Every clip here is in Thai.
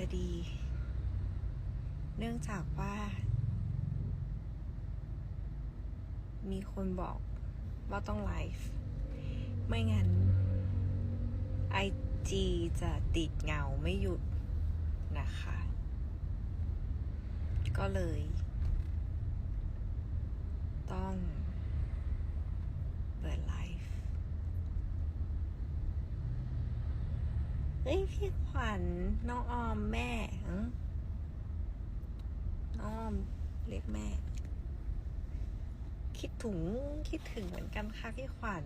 จะดี เนื่องจากว่า มีคนบอกว่าต้องไลฟ์ ไม่งั้นไอจีจะติดเงาไม่หยุดนะคะ ก็เลย ต้องเปิดไลฟ์ เฮ้ย พี่ขวัญน้องออมแม่น้องออมเรียกแม่ คิดถึงคิดถึงเหมือนกันค่ะพี่ขวัญ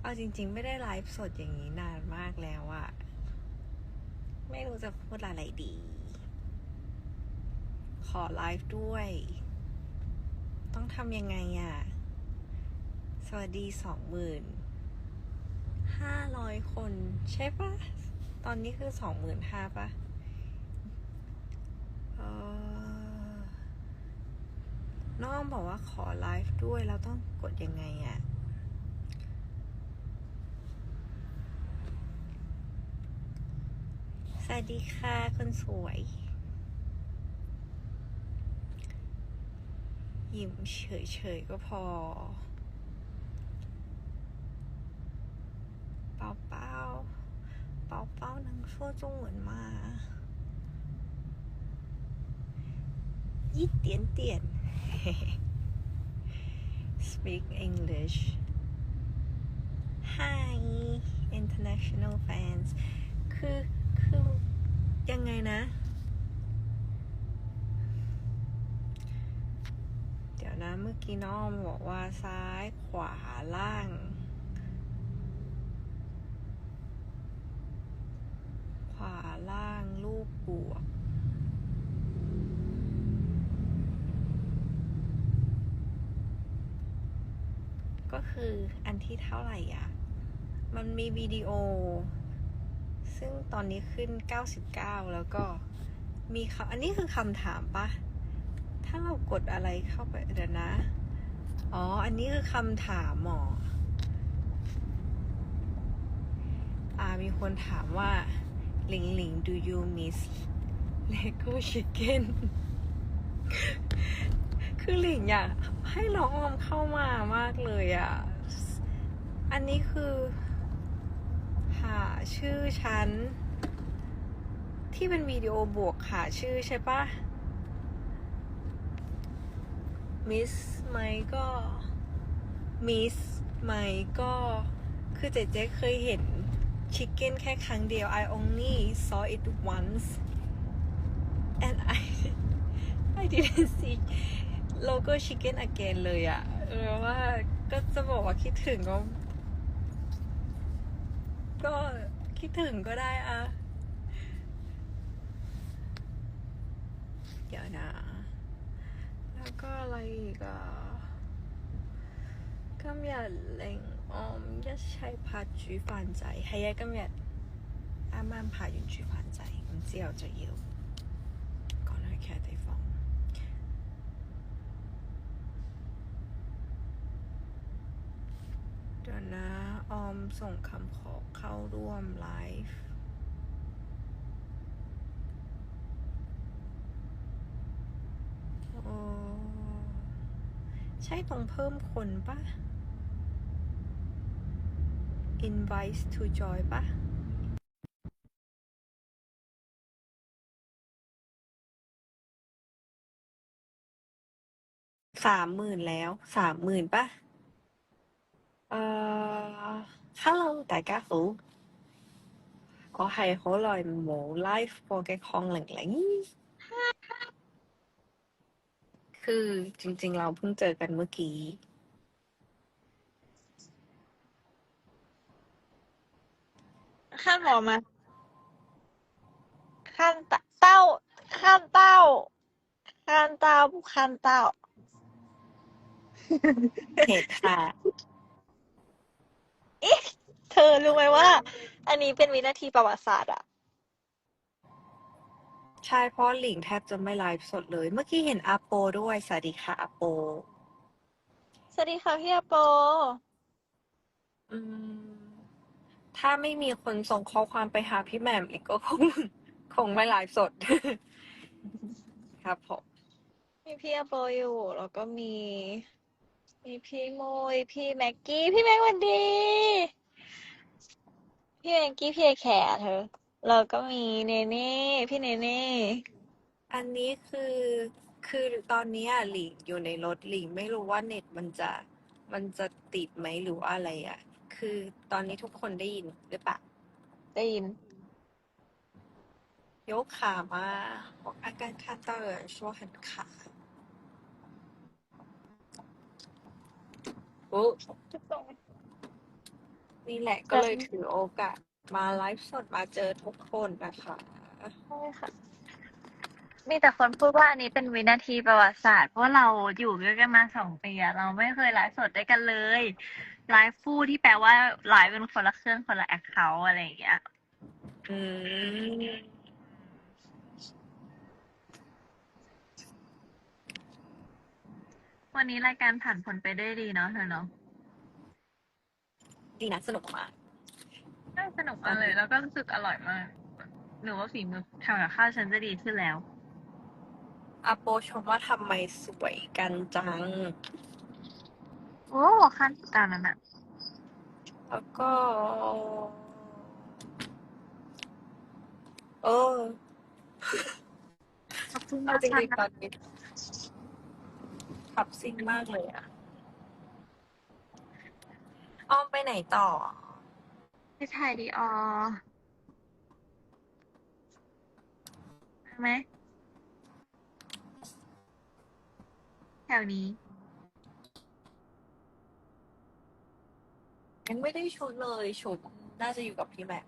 เอาจริง ๆ ไม่ได้ไลฟ์สดอย่างนี้นานมากแล้วอะไม่รู้จะพูดอะไรดี ขอไลฟ์ด้วย ต้องทำยังไงอะสวัสดีสองหมื่นห้าร้อยคนใช่ปะ ตอนนี้คือสองหมื่นห้าปะเอ่อน้องบอกว่าขอไลฟ์ด้วยเราต้องกดยังไงอะสวัสดีค่ะคนสวย ยิ้มเฉยๆก็พอ เปล่าเปล่าเปล่าเปล่า能说中文吗一点点 speak English Hi international fans คือคือยังไงนะ เดี๋ยวนะเมื่อกี้น้องบอกว่าซ้ายขวาล่าง บวก ก็คืออันที่เท่าไหร่อะ มันมีวิดีโอ ซึ่งตอนนี้ขึ้น 99 แล้วก็มีคำอันนี้คือคำถามปะ ถ้าเรากดอะไรเข้าไปเดี๋ยวนะ อ๋อ อันนี้คือคำถามหมอ อ่ามีคนถามว่า หลิงหลิง do you miss Lego Chicken คือหลิงอยากให้น้องออมเข้ามามากเลยอะ่ะ อันนี้คือ หาชื่อฉัน ที่เป็นวิดีโอบวกหาชื่อใช่ปะมิสไหมก็มิสไหมก็ คือเจ๊เจ๊เคยเห็น chicken แค่ครั้งเดียว I only saw it once and I I didn't see logo chicken again เลยอะเออว่าก็จะบอกว่าคิดถึงก็ ก็คิดถึงก็ได้อะเดี๋ยวนะ แล้วก็อะไรอีกอะก็อย่เล่ง 我一齐拍煮饭仔，系啊，今日啱啱拍完煮饭仔，咁之后就要赶去其他地方。เดี๋ยวนะ ออมส่งคำขอเข้าร่วมไลฟ์ อ๋อใช่ตรงเพิ่มคนปะ invite to join ปะสามหมื่นแล้ว สามหมื่นปะเอ่อ hello 大家好我系好耐冇 live 过嘅邝玲玲 คือจริงๆ เราเพิ่งเจอกันเมื่อกี้ ขั้นบอกมาข้านเต้าข้านเต้าข้านเต้าผู้ขั้นเต้าเหพจค่ะเอ๊ะเธอรู้ไหมว่า อันนี้เป็นวินาทีประวัติศาสตร์อะใช่เพราะหลิงแทบจะไม่ไลฟ์สดเลย เมื่อกี้เห็นอาโปด้วย สวัสดีค่ะอาโป สวัสดีค่ะพี่อาโป อืม ถ้าไม่มีคนส่งข้อความไปหาพี่แหม่มอีกก็คงคงไม่ไลฟ์สด ครับผมมีพี่อโปอยู่แล้วก็มี มีพี่โมยพี่แม็กกี้ พี่แม็กวันดี พี่แม็กกี้พี่แขเธอแล้วก็มีเนเน่พี่เนเน่อันนี้คือคือตอนนี้อะหลิงอยู่ในรถหลิงไม่รู้ว่าเน็ตมันจะมันจะติดไหมหรือว่าอะไรอะ คือตอนนี้ทุกคนได้ยินหรือเปล่าได้ยินยกขามาบอกอาการคาเตอร์ช่วงหันขาโอ้นี่แหละก็เลยถือโอกาส มาไลฟ์สดมาเจอทุกคนนะคะใช่ค่ะ มีแต่คนพูดว่าอันนี้เป็นวินาทีประวัติศาสตร์ เพราะว่าเราอยู่ด้วยกันมาสองปีอะเราไม่เคยไลฟ์สดด้วยกันเลย ไลฟ์ฟู่ที่แปลว่าไลฟ์เป็นคนละเครื่องคนละแอคเคาท์อะไรอย่างเงี้ย อืม วันนี้รายการผ่านผลไปได้ดีเนาะเธอเนาะดีนะสนุกมากใช่สนุกมากเลย แล้วก็รู้สึกอร่อยมาก หนูว่าฝีมือทำกับข้าวฉันจะดีขึ้นแล้ว อาโปชมว่าทำไมสวยกันจัง โอ้ขั้นตอนนั้นอะแล้วก็ เออขอบคุณเอามากจริค่ะงๆตอนนี้ขับซิ่งมากเลยอะอ้อมไปไหนต่อ ไปถ่ายดีออใช่ไหมแถวนี้ ยัง ไม่ได้ชุดเลยชุดน่าจะอยู่กับพี่แม็ก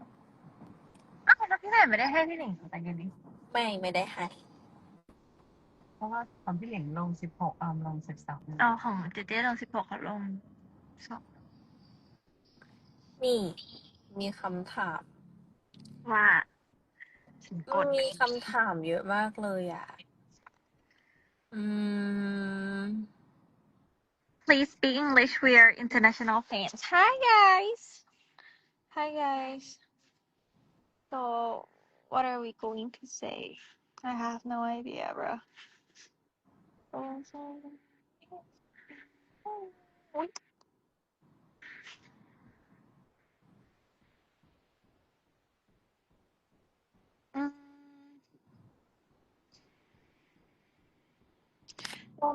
อ้าวแล้วพี่ไหนไม่ได้ให้พี่หนิงแต่งกันนี้ ไม่ไม่ได้ให้เพราะว่าตอนพี่เหลิงลงสิบหกออมลงสิบสองเอาของเจเจลงสิบหกเขาลงสองนี่ มีคำถาม ว่าฉันกมัดนมีคำถามเยอะมากเลยอะ อืม Please speak English. We are international fans. Hi guys. Hi guys. So what are we going to say? I have no idea bro อุ๊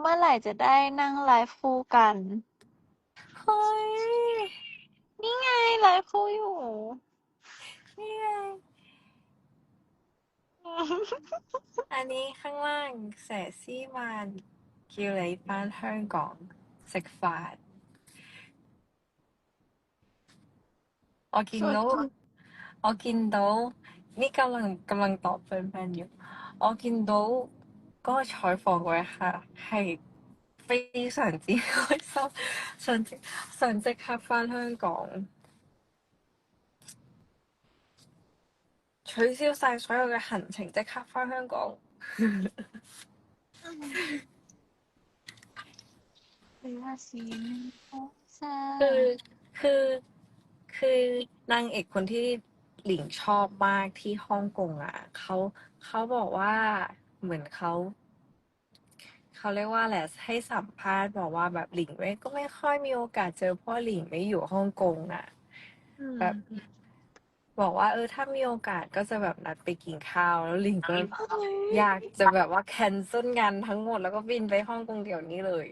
เมื่อไหร่จะได้นั่งไลฟ์คู่กัน เฮ้ย นี่ไงไลฟ์คู่อยู่ นี่ไง อันนี้ข้างล่างแสซี่มาน叫你返香港食饭。我见到我见到呢กำลังกำลังตอบแฟนๆอยู่我见到 嗰个采访嗰一刻系非常之开心，想即想即刻返香港，取消晒所有嘅行程，即刻返香港。หรือว่าสีของแซ่ คือคือคือนางเอกคนที่หลิงชอบมากที่ฮ่องกงอ่ะเขาเขาบอกว่าเหมือนเขา เขาเรียกว่าแหละไรให้สัมภาษณ์บอกว่าแบบหลิงไม่ก็ไม่ค่อยมีโอกาสเจอเพ่อหลิงไม่อยู่ฮ่องกงอะแบบบอกว่าเออถ้ามีโอกาสก็จะแบบนัดไปกินข้าวแล้วหลิงก็อยากจะแบบว่าแคนเซิลงานทั้งหมดแล้วก็บินไปฮ่องกงเดี๋ยวนี้เลย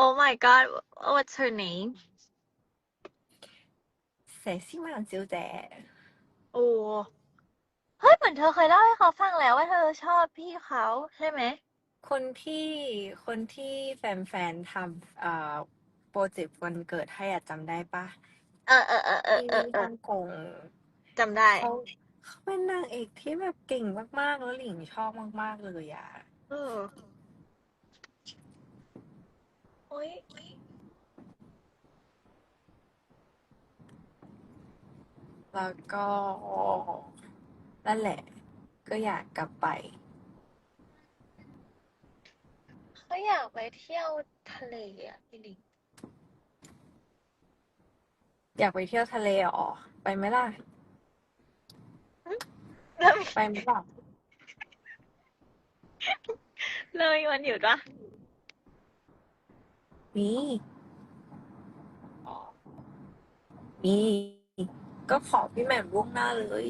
Oh my god what's her name เสซี่หมานจิวแจโอ้เฮ้ยเหมือนเธอเคยเล่าให้เขาฟังแล้วว่าเธอชอบพี่เขาใช่ไหม คนที่คนที่แฟนๆทำเอ่อโปรเจกต์วันเกิดให้อะจำได้ปะเออเออเออเออที่เออเอฮ่อองกงจำได้ เขาเขาเป็นนางเอกที่แบบเก่งมากๆ แล้วหลิงชอบมากๆเลยอะเออโอ้ยแล้วก็นั่นแหละ ก็อยากกลับไป เขาอยากไปเที่ยวทะเลอะพี่ลิงอยากไปเที่ยวทะเลอ๋อไปไหมล่ะไเรามีไปไหมล่ะเรามีวันหยุดปะมีมีก็ขอพี่แหม่มล่วงหน้าเลย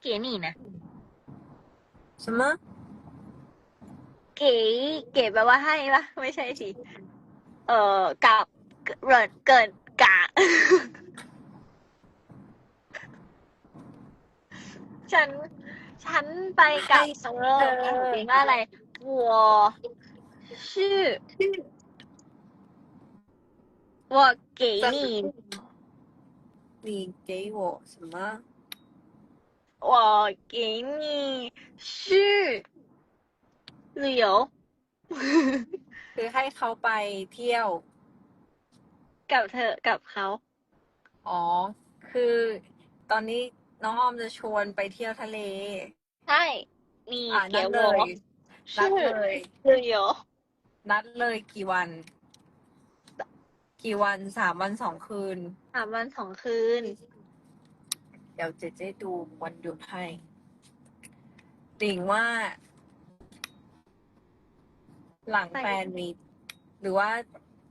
เก๋นี่นะ ใช่ไหมะ เก๋เก๋แปลว่าให้ปะไม่ใช่สิ เอ่อกับเกิดเกิดกะ ฉัน ฉันไปกับเออเก๋ว่าอะไร我是我给你你给我什么？ 我给你是旅游 คือให้เขาไปเที่ยว กับเธอกับเขา อ๋อ คือตอนนี้น้องออมจะชวนไปเที่ยวทะเล ใช่你 อ่านั 给 ดเล 我 ย นัดเลย 旅游 นัดเลยกี่วัน กี่วันสามวันสองคืน สามวันสองคืน เดี๋ยวเจเจดูวันหยุดให้ติ่งว่า หลังไปแฟนมีตหรือว่า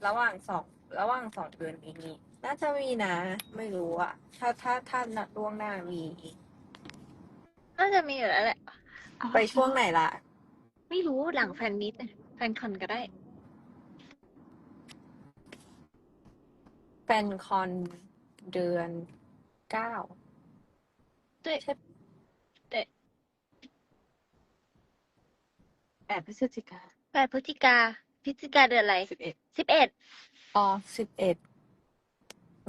ระหว่างสองระหว่างสองเดือนนี้มีน่าจะมีนะ ไม่รู้อะถ้าถ้าถ้านัดล่วงหน้ามี น่าจะมีอยู่แล้วแหละไปช่วงไหนล่ะ ไม่รู้หลังแฟนมิตเนี่ยแฟนคอนก็ได้ แฟนคอนเดือนเก้า ด้วยใช่แปดพฤศจิกาแปดพฤศจิกาพฤศจิกาเดือนอะไรสิบเอ็ดสิบเอ็ดอ๋อสิบเอ็ด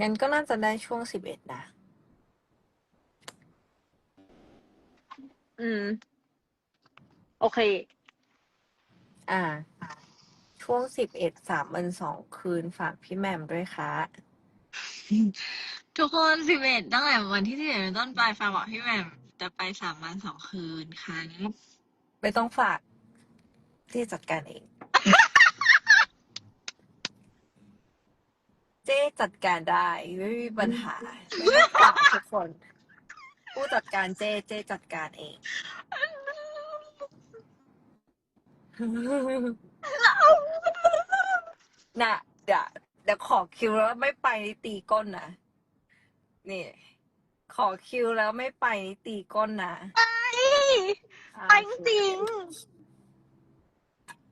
งั้นก็น่าจะได้ช่วงสิบเอ็ดนะ อืม โอเค อ่า ช่วงสิบเอ็ดสามวันสองคืนฝากพี่แหม่มด้วยค่ะ ทุกคนสิบเอ็ดตั้งแต่วันที่สิบเอ็ดเป็นต้นไปฟ้าบอกพี่แหม่มจะไปสามวันสองคืนครับ ไม่ต้องฝากที่จัดการเอง เจ๊จัดการได้ไม่มีปัญหาไม่ต้องฝากทุกคน ผู้จัดการเจ๊เจ๊จัดการเอง น่ะเดี๋ยว เดี๋ยวขอคิวแล้วไม่ไปนี่ตีก้นนะนี่ ขอคิวแล้วไม่ไปนี่ตีก้นนะอ่าไปจริง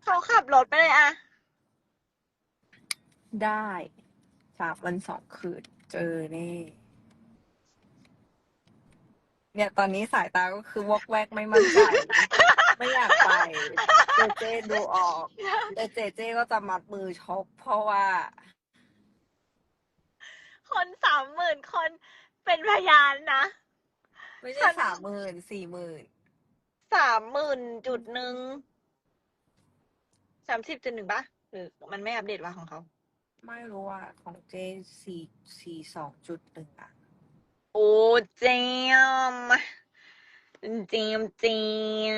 เขาขับรถไปเลยอะได้สามวันสองคืนเจอแน่เนี่ยตอนนี้สายตาก็คือวอกแวกไม่มั่นใจ ไม่อยากไป เจเจดูออก แต่เจเจก็จะมัดมือชกเพราะว่า คนสามหมื่นคนเป็นพยานนะ ไม่ใช่ฉันสามหมื่นสี่หมื่นสามหมื่นจุดหนึ่งสามสิบจุดหนึ่งปะหรือมันไม่อัปเดตว่าของเขา ไม่รู้ว่าของเจสี่สี่สองจุดหนึ่งอะโอ้เจมเจมเจม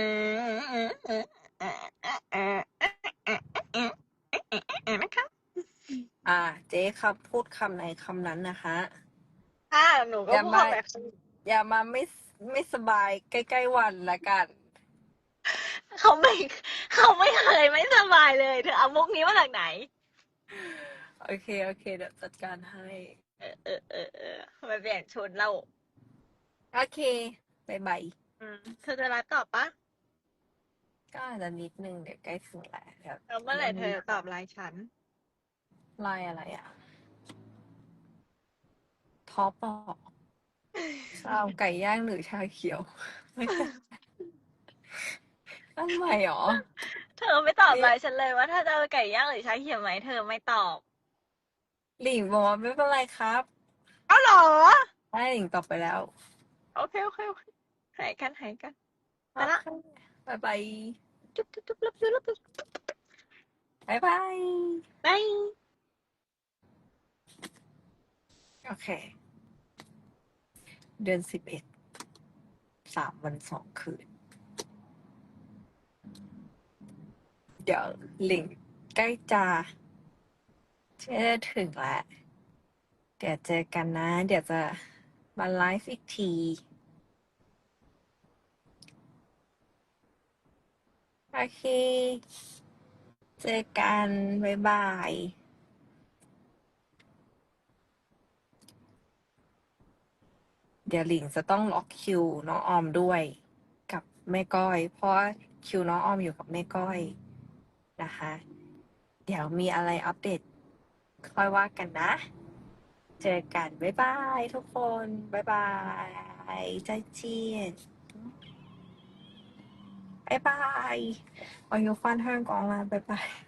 นะคะ อ่า เจ๊ครับพูดคำไหนคำนั้นนะคะค่ะหนูก็อย่าพูดมา แบบอย่ามาไม่ไม่สบายใกล้ๆวันละกัน เขาไม่เขาไม่เคยไม่สบายเลยเธอเอามุกนี้มาจากไหน โอเค โอเค เดี๋ยวจัดการให้ เออเออเออเออไปเปลี่ยนชุดเราโอเคบายบายอืมเธอจะรับตอบปะก็อาจจะนิดนึงเดี๋ยวใกล้ถึงแล้วเดี๋ยวแล้วเมื่อไหร่เธอจะตอบไลน์ฉันไลายอะไรอะท็อปบอกเอาไก่ย่างหรือชาเขียวไม่ใช่อันใหม่หรอ เธอไม่ตอบไลน์ฉันเลยว่าถ้าจะเอาไก่ย่างหรือชาเขียวไหมเธอไม่ตอบ หลิงบอกว่าไม่เป็นไรครับ เอาเหรอใช่หลิงตอบไปแล้ว โอเคโอเคโอเคหายกันหายกันไปละบายบายจุ๊บจุ๊บจุ๊บรับจุ๊บรับจุ๊บบายบายบาย โอเค เดือนสิบเอ็ด สามวันสองคืน เดี๋ยวลิงก์ใกล้จะจะถึงแล้ว เดี๋ยวเจอกันนะ เดี๋ยวจะมาไลฟ์อีกที โอเค เจอกัน บ๊ายบาย เดี๋ยวหลิงจะต้องล็อกคิวน้องออมด้วย กับแม่ก้อย เพราะว่าคิวน้องออมอยู่กับแม่ก้อยนะคะ เดี๋ยวมีอะไรอัปเดต ค่อยว่ากันนะ เจอกัน บ๊ายบายทุกคน บ๊ายบายใจเจียนบ๊ายบาย我要翻香港啦，拜拜。